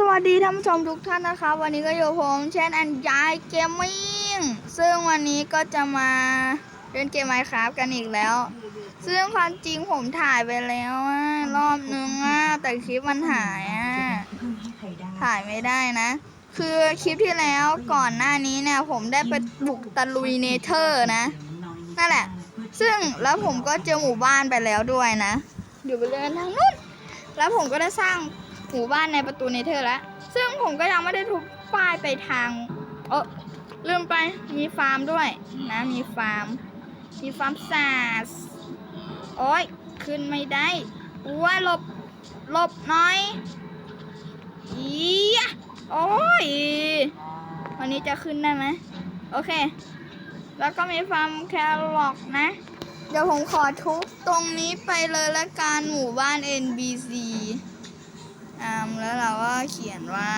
สวัสดีท่านผู้ชมทุกท่านนะคะวันนี้ก็อยู่ผมเชนแอนยายเกมมิ่งซึ่งวันนี้ก็จะมาเล่นเกมไมค์ครับกันอีกแล้ว ซึ่งความจริงผมถ่ายไปแล้วรอบนึงอะแต่คลิปมันหายอะถ่ายไม่ได้นะ คือคลิปที่แล้วก่อนหน้านี้เนี่ย ผมได้ไปบุกตะลุยเนเธอร์นะนั่นแหละ ซึ่งแล้วผมก็เจอหมู่บ้านไปแล้วด้วยนะเดี๋ยวไปเดินทางนู้นแล้วผมก็ได้สร้าง หมู่บ้านในประตูเนเธอร์แล้วซึ่งผมก็ยังไม่ได้ทุบป้ายไปทาง เออลืมไปมีฟาร์มด้วยนะมีฟาร์ม มีฟาร์มซาสโอ้ยขึ้นไม่ได้อ้วยหลบหลบหน่อยอีโอ้ยวันนี้จะขึ้นได้ไหมโอเค แล้วก็มีฟาร์มแครอทนะ เดี๋ยวผมขอทุบตรงนี้ไปเลยละกันหมู่บ้าน NBC อ่า แล้วเราก็เขียนว่า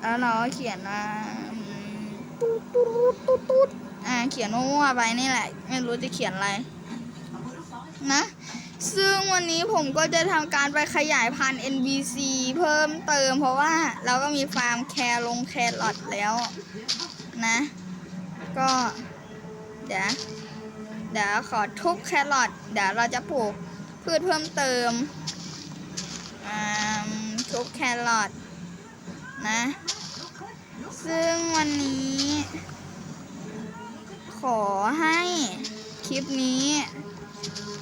แล้วเราก็เขียนว่าอืมตุ๊ดตุ๊ดตุ๊ดตุ๊ดอ่าเขียนมั่วไปนี่แหละ ไม่รู้จะเขียนอะไรนะ ซึ่งวันนี้ผมก็จะทำการไปขยายพันธุ์ NBC เพิ่มเติมเพราะว่าเราก็มีฟาร์มแคร์ลงแครอทแล้วนะ ก็เดี๋ยวเดี๋ยวขอทุบแครอทเดี๋ยวเราจะปลูกพืชเพิ่มเติม ทุบแครอทนะ ซึ่งวันนี้ ขอให้คลิปนี้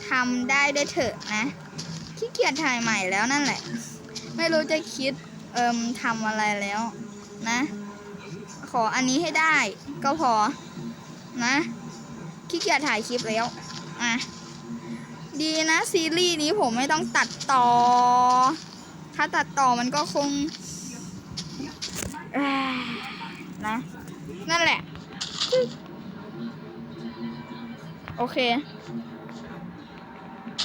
ทำได้ด้วยเถอะนะขี้เกียจถ่ายใหม่แล้วนั่นแหละ ไม่รู้จะคิดเอิมทำอะไรแล้วนะ ขออันนี้ให้ได้ก็พอนะขี้เกียจถ่ายคลิปแล้วอะดีนะซีรีส์นี้ผมไม่ต้องตัดต่อ ถ้าตัดต่อมันก็คงนะ นั่นแหละ โอเค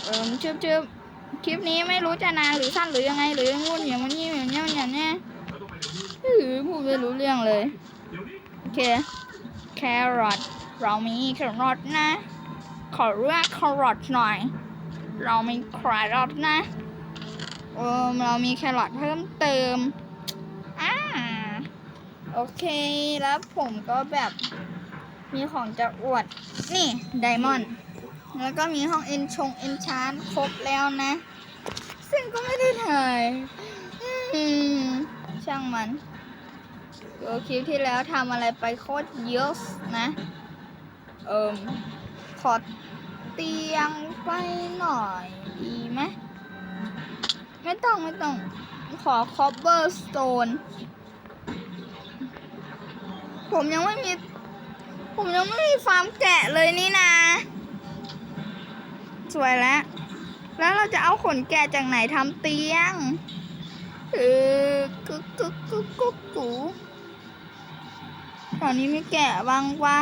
เอิมชึบชึบคลิปนี้ไม่รู้จะนานหรือสั้นหรือยังไง หรืองูนอย่างนี้อย่างนี้อย่างนี้หือพูดไม่รู้เรื่องเลย โอเค แครอทเรามีแครอทนะ ขอเลือกแครอทหน่อย เรามีแครอทนะ เออเรามีแครอทเพิ่มเติมอ่าโอเค แล้วผมก็แบบมีของจะอวด นี่ไดมอนด์แล้วก็มีห้องเอนชงเอนชานครบแล้วนะ ซึ่งก็ไม่ได้ถ่ายช่างมันเออคลิปที่แล้วทำอะไรไปโคตรเยอะนะ เอิมขอเตียงไปหน่อยดีไหม ไม่ต้องไม่ต้อง ขอ cobblestone ผมยังไม่มี ผมยังไม่มีฟาร์มแกะเลยนี่นะ สวยแล้ว แล้วเราจะเอาขนแกะจากไหนทำเตียงเออกุ๊กกุ๊กกุ๊กกุ๊กกูแถวนี้มีแกะบ้างวะ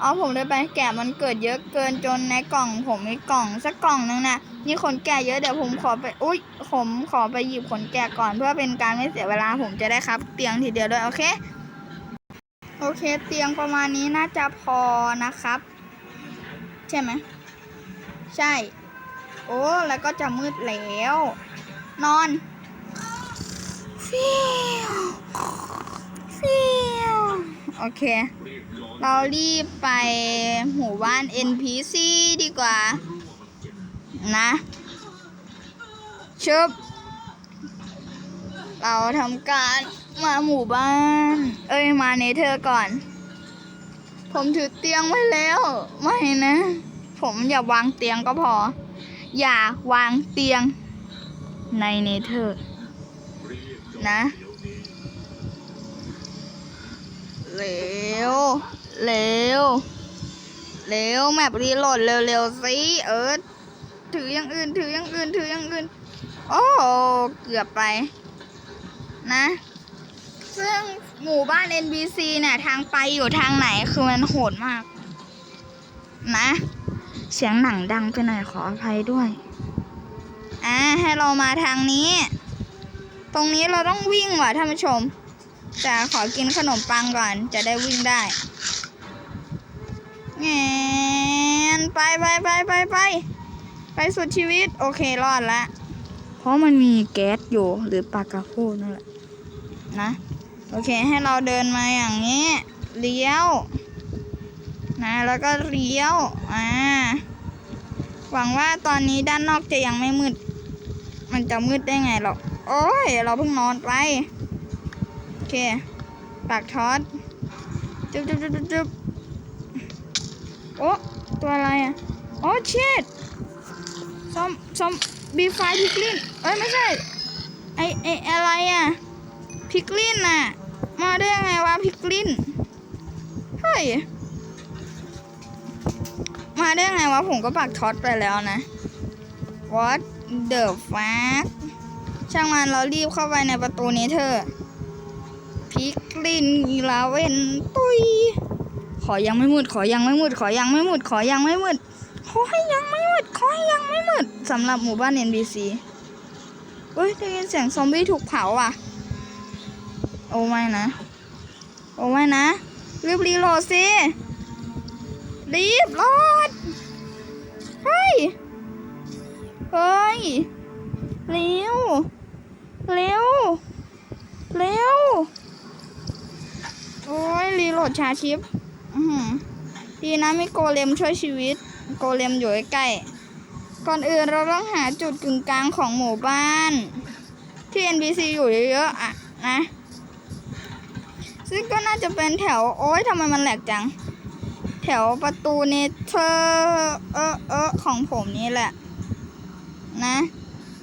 เอาผมได้ไปแกะมันเกิดเยอะเกินจนในกล่องผมมีกล่องสักกล่องนึงนะมีขนแกะเยอะเดี๋ยวผมขอไปอุ้ยผมขอไปหยิบขนแกะก่อนเพื่อเป็นการไม่เสียเวลาผมจะได้ครับ เตียงทีเดียวด้วยโอเค โอเค เตียงประมาณนี้น่าจะพอนะครับ ใช่ไหมใช่ โอ้แล้วก็จะมืดแล้ว นอนฟิวฟิว โอเค เรารีบไปหมู่บ้าน NPC ดีกว่า นะชึบเราทำการมาหมู่บ้าน เอ้ย มาเนเธอร์ก่อน ผมถือเตียงไว้แล้ว ไม่นะ ผมอย่าวางเตียงก็พอ อย่าวางเตียงในเนเธอร์ นะ เร็ว เร็ว เร็วแมปรีโหลดเร็วๆสิเออถืออย่างอื่นถืออย่างอื่นถืออย่างอื่น โอ้เกือบไป นะ ซึ่งหมู่บ้าน NBC เนี่ยทางไปอยู่ทางไหนคือมันโหดมาก นะ เสียงหนังดังไปหน่อยขออภัยด้วย อ่าให้เรามาทางนี้ ตรงนี้เราต้องวิ่งว่ะท่านผู้ชม แต่ขอกินขนมปังก่อนจะได้วิ่งได้แงนไปไปไปไปไปไปสุดชีวิต โอเครอดละ เพราะมันมีแก๊สอยู่หรือปากระโพดนั่นแหละนะ โอเคให้เราเดินมาอย่างนี้ เลี้ยว นะแล้วก็เลี้ยวอ่าหวังว่าตอนนี้ด้านนอกจะยังไม่มืด มันจะมืดได้ไงหรอก โอ้ย เราเพิ่งนอนไป เค ปากทอดจุ๊บจุ๊บจุ๊บจุ๊บโอ้ตัวอะไรอะ โอ้เชิดซอมซอมบีไฟพิกลินเอ้ย ไม่ใช่ ไอไออะไรอะ พิกลินน่ะ มาได้ยังไงวะพิกลิน เฮ้ย มาได้ไงวะ ผมก็ปักท็อตไปแล้วนะ What the fuck ช่างมันเรารีบเข้าไปในประตูนี้เถอะ ลินลาเวนตุยขอยังไม่มืดขอยังไม่มืดขอยังไม่มืดขอยังไม่มืดขอให้ยังไม่มืดขอให้ยังไม่มืดสำหรับหมู่บ้าน NBC เฮ้ยได้ยินเสียงซอมบี้ถูกเผาอะ โอ้ไม่นะ โอ้ไม่นะ รีบรีโหลดสิรีบโหลดเฮ้ย เฮ้ย เร็ว เร็ว เร็ว โอ้ยรีโหลดชาชิปอื้อหือดีนะมีโกเลมช่วยชีวิต โกเลมอยู่ใกล้ๆก่อนอื่นเราต้องหาจุดกึ่งกลางของหมู่บ้าน ที่ NBC อยู่เยอะๆอะนะ ซึ่งก็น่าจะเป็นแถว โอ้ยทำไมมันแหลกจัง แถวประตูเนเธอร์เออเออของผมนี่แหละ นะ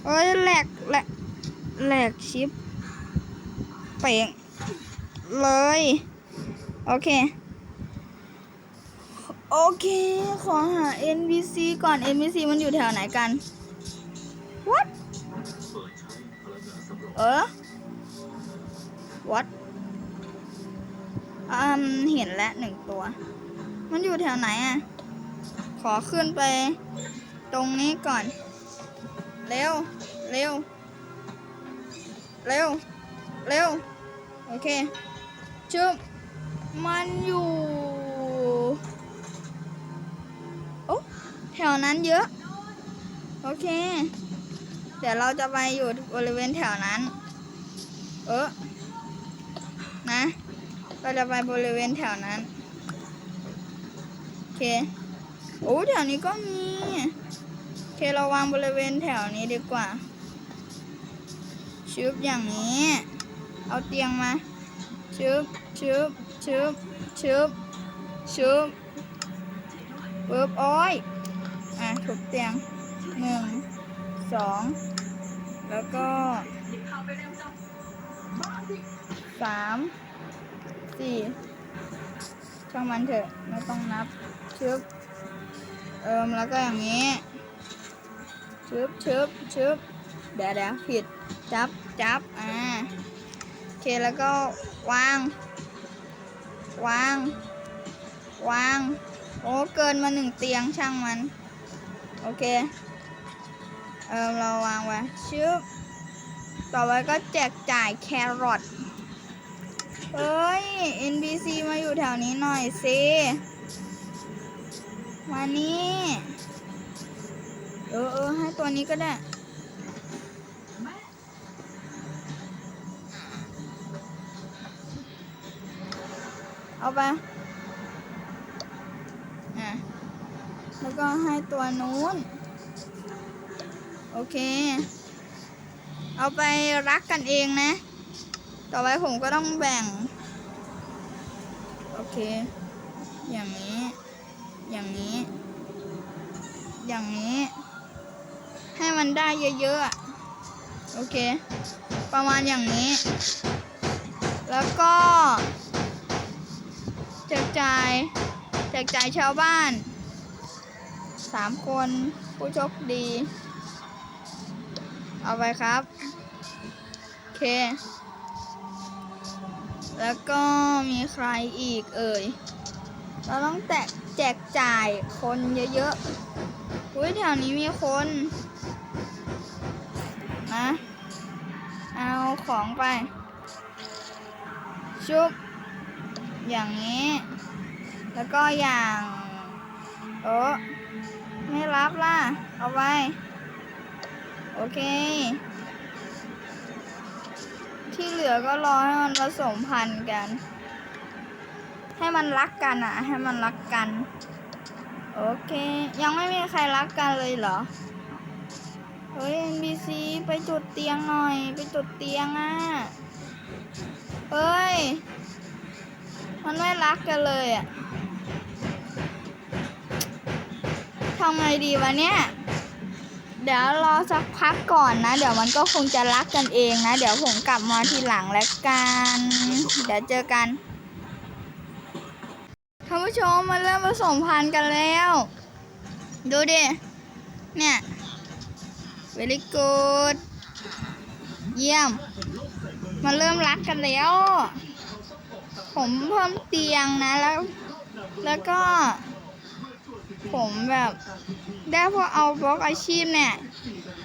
เอ้ยแหลกแหลกแหลกชิปเป่งเลย โอเค โอเค ขอหา NBC ก่อน NBC มันอยู่แถวไหนกัน What เออ What อืม เห็นแล้วหนึ่งตัว มันอยู่แถวไหนอะ ขอขึ้นไป ตรงนี้ก่อน เร็ว เร็ว เร็ว เร็ว โอเคชึบ มันอยู่โอ้แถวนั้นเยอะ โอเค เดี๋ยวเราจะไปอยู่บริเวณแถวนั้น เออนะเราจะไปบริเวณแถวนั้น โอเค โอ้แถวนี้ก็มีโอเคเราวางบริเวณแถวนี้ดีกว่าชึบอย่างนี้ เอาเตียงมาชึบชึบ ชึบชึบชึบปึ๊บโอ้ยอะถูกเตียงหนึ่งสองแล้วก็สามสี่ช่างมันเถอะไม่ต้องนับชึบเอิมแล้วก็อย่างนี้ชึบชึบชึบเดี๋ยวเดี๋ยวผิดจับจับอ่าโอเคแล้วก็วาง วาง วาง โอ้ เกินมาหนึ่งเตียงช่างมัน โอเค เออเราวางไว้ชึบต่อไปก็แจกจ่ายแครอทเฮ้ย NBC มาอยู่แถวนี้หน่อยสิมานี่ เออเออให้ตัวนี้ก็ได้ เอาไปอะแล้วก็ให้ตัวนู้น โอเค เอาไปรักกันเองนะ ต่อไปผมก็ต้องแบ่ง โอเค อย่างนี้ อย่างนี้ อย่างนี้ ให้มันได้เยอะๆ โอเค ประมาณอย่างนี้ แล้วก็ แจกจ่ายแจกจ่ายชาวบ้านสามคนผู้โชคดี เอาไปครับ โอเค แล้วก็มีใครอีกเอ่ย เราต้องแจกแจกจ่ายคนเยอะๆอุ้ยแถวนี้มีคนนะเอาของไป ชุบ อย่างนี้ แล้วก็อย่างโอ้ไม่รับล่ะ เอาไปโอเค ที่เหลือก็รอให้มันผสมพันธุ์กัน ให้มันรักกันอะให้มันรักกัน โอเค ยังไม่มีใครรักกันเลยเหรอ เฮ้ย NBC ไปจุดเตียงหน่อย ไปจุดเตียงอะเฮ้ย มันไม่รักกันเลยอะทำไงดีวะเนี่ย เดี๋ยวรอสักพักก่อนนะ เดี๋ยวมันก็คงจะรักกันเองนะ เดี๋ยวผมกลับมาทีหลังแล้วกัน เดี๋ยวเจอกันท่านผู้ชมมันเริ่มผสมพันธุ์กันแล้ว ดูดิ เนี่ย very good เยี่ยม มันเริ่มรักกันแล้ว ผมเพิ่มเตียงนะแล้ว แล้วก็ ผมแบบได้พวกเอาบล็อกอาชีพเนี่ย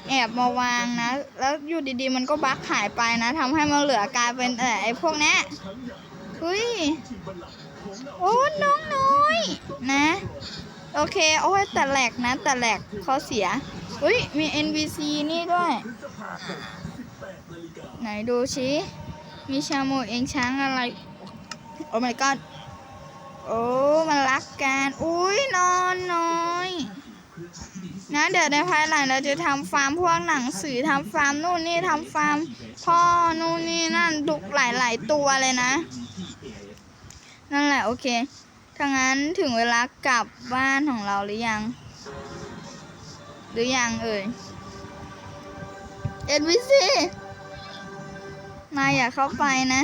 แอบมาวางนะ แล้วอยู่ดีๆมันก็บั๊กหายไปนะทำให้มันเหลือกลายเป็นเออไอ้พวกนี้เฮ้ยโอ้น้องน้อยนะ โอเค โอ้ยแต่แหลกนะ แต่แหลกข้อเสียอุ้ยมี NVC นี่ด้วย ไหนดูชิมีชาโมเองช้างอะไร โอ้ my god โอ้ มันรักกัน อุ้ยนอนน้อย นะเดี๋ยวในภายหลังเราจะทำฟาร์มพวกหนังสือทำฟาร์มนู่นนี่ทำฟาร์มพ่อนู่นนี่นั่นดุกหลายๆตัวเลยนะ นั่นแหละโอเคถ้างั้นถึงเวลากลับบ้านของเราหรือยัง หรือยังเอ่ย NPC นายอย่าเข้าไปนะ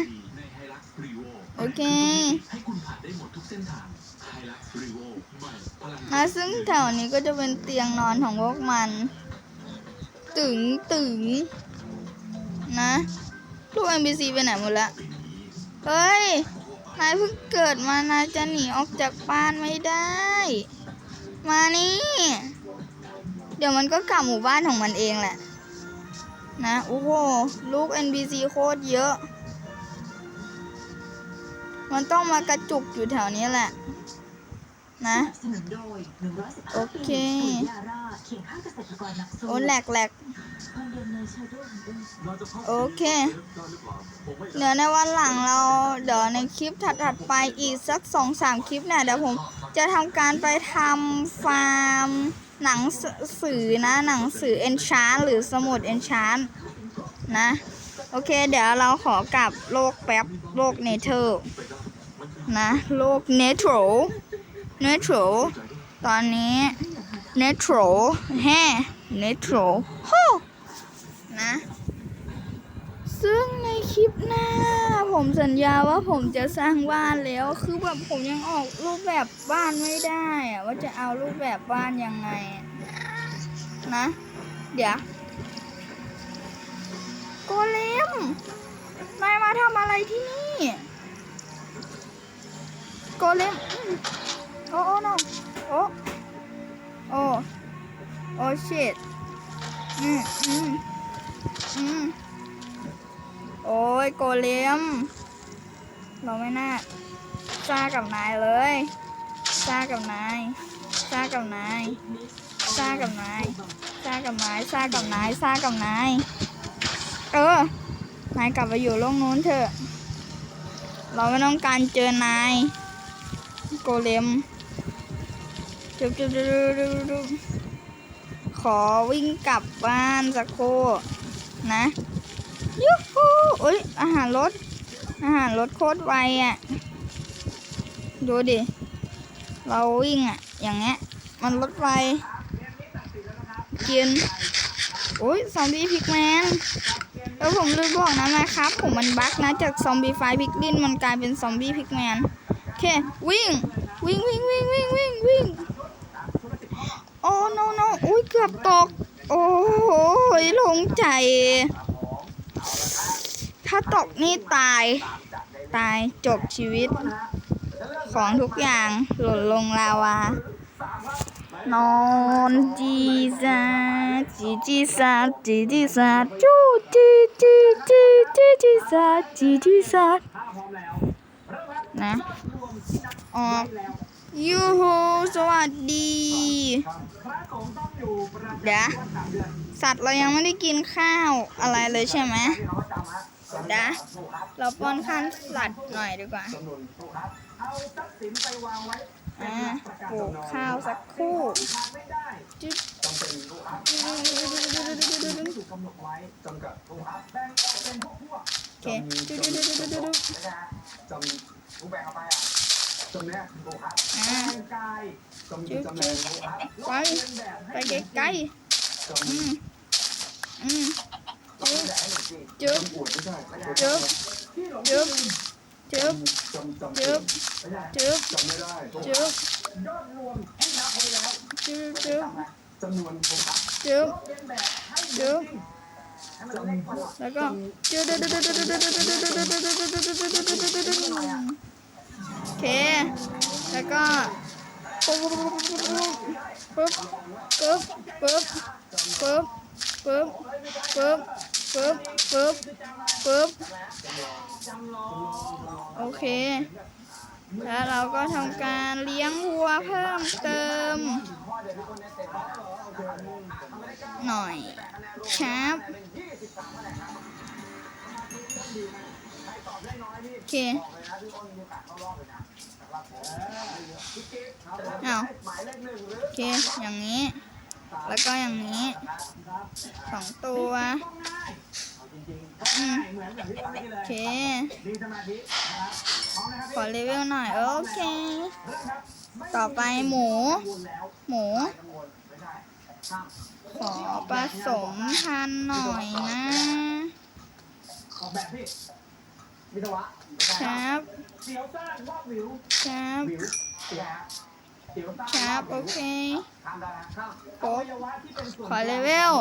โวโอเค ให้คุณผ่านได้หมดทุกเส้นทางไฮลักซ์รีโวใหม่พลังนะซึ่งแถวนี้ก็จะเป็นเตียงนอนของพวกมัน ตึงตึงนะลูก NPC ไปไหนหมดละเฮ้ย นายเพิ่งเกิดมานายจะหนีออกจากบ้านไม่ได้ มานี่ เดี๋ยวมันก็กลับหมู่บ้านของมันเองแหละ นะ โอ้โห ลูก NPC โคตรเยอะ มันต้องมากระจุกอยู่แถวนี้แหละ นะ โอเค โอ้แหลกแหลกโอเราจะเข้าโอเคได้หรือเปล่าผมไม่เดี๋ยวในวันหลังเราเดี๋ยวในคลิปถัดๆไปอีกสักสองสามคลิปเนี่ยเดี๋ยวผมจะทำการไปทำฟาร์มหนังสือนะ หนังสือเอนชานหรือสมุดเอนชานนะ โอเค เดี๋ยวเราขอกลับโลกแป๊บ โลกเนเธอร์ นะโลกเนโทรเนโทรตอนนี้เนโทรแฮ่เนโทรโฮนะซึ่งในคลิปหน้า ผมสัญญาว่าผมจะสร้างบ้านแล้ว คือแบบผมยังออกรูปแบบบ้านไม่ได้อะว่าจะเอารูปแบบบ้านยังไง นะ เดี๋ยวโกเลมนายมาทำอะไรที่นี่ โกเลมอืมโอ้โอ้ no โอ้โอ้โอ้ shit อืมอืมอืมโอ้ยโกเลม เราไม่น่าซ่ากับนายเลยซ่ากับนายซ่ากับนายซ่ากับนายซ่ากับนายซ่ากับนายซากับนาย เออ นายกลับไปอยู่โลกนู้นเถอะ เราไม่ต้องการเจอนาย โกเลมจุบจุบจุบขอวิ่งกลับบ้านสักครู่นะยูฮูอุ้ยอาหารรถ อาหารรถโคตรไวอะ ดูดิ เราวิ่งอะ อย่างเงี้ย มันรถไว กินอุ้ยซอมบี้พิกแมนแล้วผมลืมบอกนะนะครับ ผมมันบั๊กนะ จากซอมบี้ไฟพิกลินมันกลายเป็นซอมบี้พิกแมน วิ่ง วิ่งวิ่งวิ่งวิ่งวิ่งวิ่งโอ้ no no อุ้ยเกือบตก โอ้โหลงใจ ถ้าตกนี่ตาย ตายจบชีวิต ของทุกอย่างหล่นลงลาวานอนจีซาจีจีซาจีจีซาจูจีจีจีจีจีซาจีจีซานะ ออกยูโฮสวัสดีเดี๋ยวสัตว์เรายังไม่ได้กินข้าวอะไรเลยใช่ไหมเดี๋ยวเราป้อนข้นวสัตว์หน่อยดีกว่าอ่าปลูกข้าวสักคู่จุ๊โอเค ออกไปอะจำเนี้ยถูกครับอ่าแบ่งกายจำจำแรงถูกครับไปลดเลียนแบบไปให้ไกลจำๆอืมอืมจำแบบให้เหมือนจริงจึ๊บจำอวดไม่ใช่ไม่ใช่จึ๊บที่หลงจึ๊บจึ๊บจำจำจึ๊บไม่ใช่จึ๊บจำไม่ได้จึ๊บยอดรวมที่นับไว้แล้วจึ๊บจึ๊บจำนวนถูกครับจึ๊บลดเลียนแบบให้เหมือนจึ๊บจริงให้มันเล็กกว่าแล้วก็จึ๊บจึ๊บจึ๊บจึ๊บจึ๊บจึ๊บจึ๊บจึ๊บจึ๊บ จึ๊บจึ๊บจึ๊บจึ๊บจึ๊บจึ๊บจึ๊บโอเค แล้วก็ปุ๊บปุ๊บปุ๊บปุ๊บปุ๊บปุ๊บปุ๊บปุ๊บปุ๊บปุ๊บโอเค แล้วเราก็ทำการเลี้ยงวัวเพิ่มเติม หน่อยครับโอเค เอาโอเค อย่างนี้ แล้วก็อย่างนี้สองตัวอืมเหมือนแบบที่ตอนนี้เลโอยเค มีสมาธินะครับพร้อมนะครับขอเลเวหน่อย โอเค เริ่มครับไม่ต่อไปหมู กังวลแล้วหมู กังวลไม่ใช่ห้ามขอผสมพันธุ์หน่อยนะ ออกแบบพี่วิศวะ ครับครับครับโอเคโป๊ขอเลเวล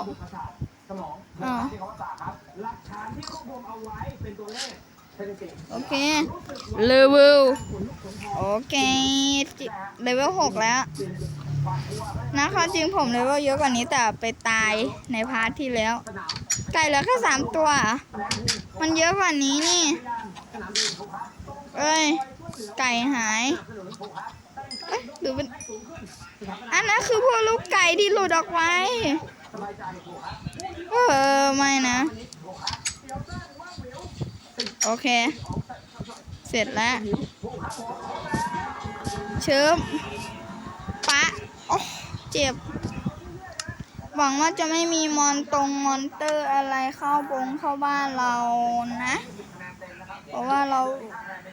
โอเค เลเวล โอเคเลเวลหกแล้ว นะครับจริงผมเลเวลเยอะกว่านี้แต่ไปตายในพาร์ทที่แล้ว ไก่เหลือแค่สามตัว มันเยอะกว่านี้นี่ เอ้ย ไก่หาย เอ้ยหรือเป็นอันนั้นคือพวกลูกไก่ที่หลุดออกไว้เออ ไม่นะ โอเค เสร็จแล้ว เชิมปะ โอ้เจ็บ หวังว่าจะไม่มีมอนตรงมอนเตอร์อะไรเข้าบงเข้าบ้านเรานะ ราะว่าเรา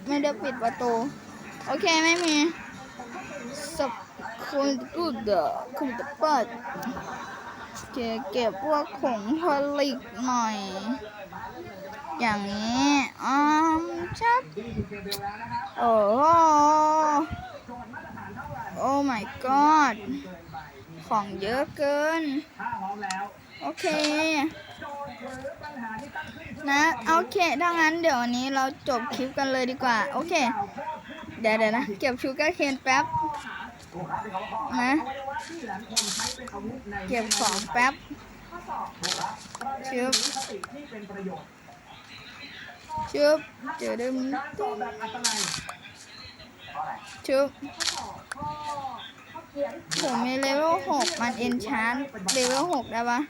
ไม่ได้ปิดประตู โอเคไม่มีสับคุณกูเดอคุณจะเปิดเก็บเก็บพวกผงผลิตหน่อย อย่างนี้อ๋อชัดโอ้โหโจทย์มาตรฐานเท่าไหร่โอ้ my god ของเยอะเกิน โอเค นะโอเคถ้างั้นเดี๋ยววันนี้เราจบคลิปกันเลยดีกว่า โอเค เดี๋ยวเดี๋ยวนะ เก็บชูการ์เคนแป๊บนะเก็บของแป๊บชูบชึบเจอได้มึงชูบผมมีเลเวลหกมันเอนชานเลเวลหกได้ปะ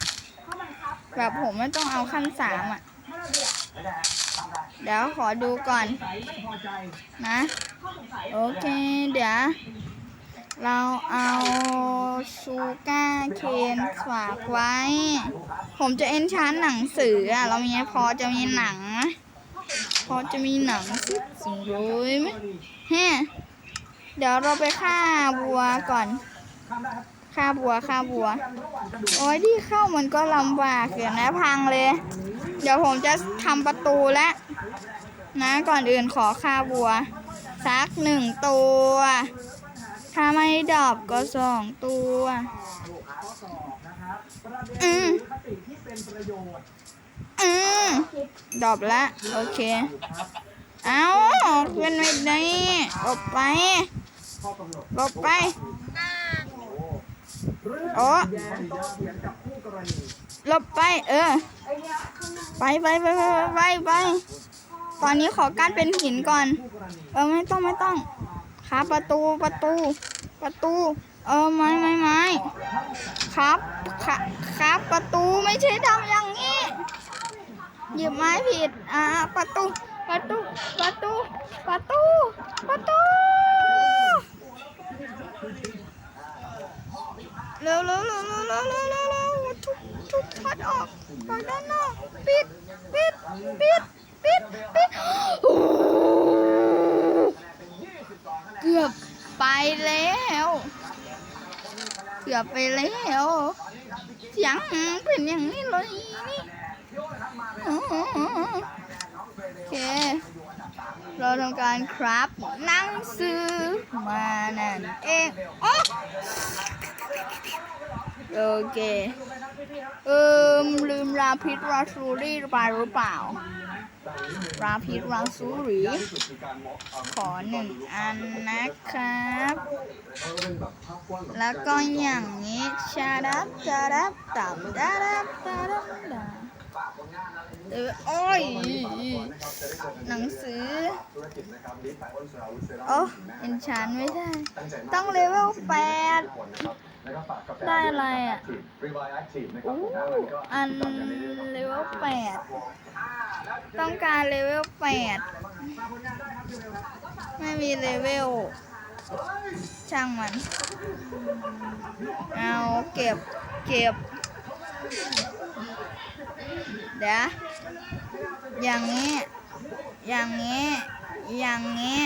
แบบผมไม่ต้องเอาขั้นสามอะ เดี๋ยวขอดูก่อนนะ โอเค เดี๋ยว เราเอาชูกาเคนฝากไว้ ผมจะเอนชานหนังสืออะ เรามีพอจะมีหนังไหมพอจะมีหนังสิสิงเลยไหมแฮะเดี๋ยวเราไปฆ่าบัวก่อน ครับฆ่าบัวฆ่าบัว โอ้ยที่เข้ามันก็ลำบากเกินนะพังเลย เดี๋ยวผมจะทำประตูแล้วนะก่อนอื่นขอฆ่าบัว สักหนึ่งตัว ถ้าไม่ดอบก็สองตัวถูกข้อสอบนะครับประเด็นอืมหรือคติที่เป็นประโยชน์อืมดอบละ โอเค เอาเป็นไม่ได้หลบไปข้อกไป องโอ้แย้งโต้เถียงกับคู่กรณีหลบไป เออ ไปไปไปไปไปไป ตอนนี้ขอกั้นเป็นหินก่อน เออไม่ต้องไม่ต้องขครับประตูประตู ประตู เออไม้ไม้ไม้ครับครับครับประตูไม่ใช่ทำอย่างนี้หยิบไม้ผิด อ่า ประตู ประตู ประตู ประตู ประตู เร็วเร็วเร็วเร็วเร็วเร็วเร็วเร็วทุบทุบพัดออกออกด้านนอกปิดปิดปิดปิดปิดเกือบไปแล้ว เกือบไปแล้วเสียงเป็นอย่างนี้เลยนี่อ๋อโอเค เราทำการครับหนังสือมานั่นเองโอ๊ะ โอเค เอิมลืมราพิษราซูรีไปหรือเปล่า ราพิษราซูรีขอหนึ่งอันนะครับ แล้วก็อย่างนี้ชาดับชาดับตับดาดับดาดับดาเออโอ้ย หนังสือโอ้เอ็นชานไม่ได้ ต้องเลเวลแปด ได้อะไรอะอู้อันเลเวลแปดต้องการเลเวลแปดไม่มีเลเวลช่างมัน เอาเก็บเก็บ เดี๋ยวอย่างนี้ อย่างนี้ อย่างนี้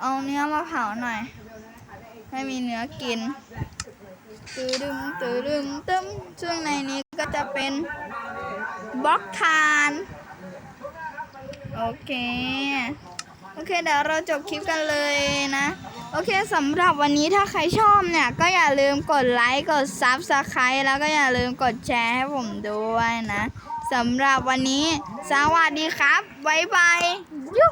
เอาเนื้อมาเผาหน่อย ไม่มีเนื้อกินตือดึมตือดึมตึมซึ่งในนี้ก็จะเป็นบล็อกคานโอเค โอเค เดี๋ยวเราจบคลิปกันเลยนะ โอเคสำหรับวันนี้ถ้าใครชอบเนี่ย ก็อย่าลืมกดไลค์ กดซับสไครต์แล้วก็อย่าลืมกดแชร์ให้ผมด้วยนะสำหรับวันนี้ สวัสดีครับ บ๊ายบายยุ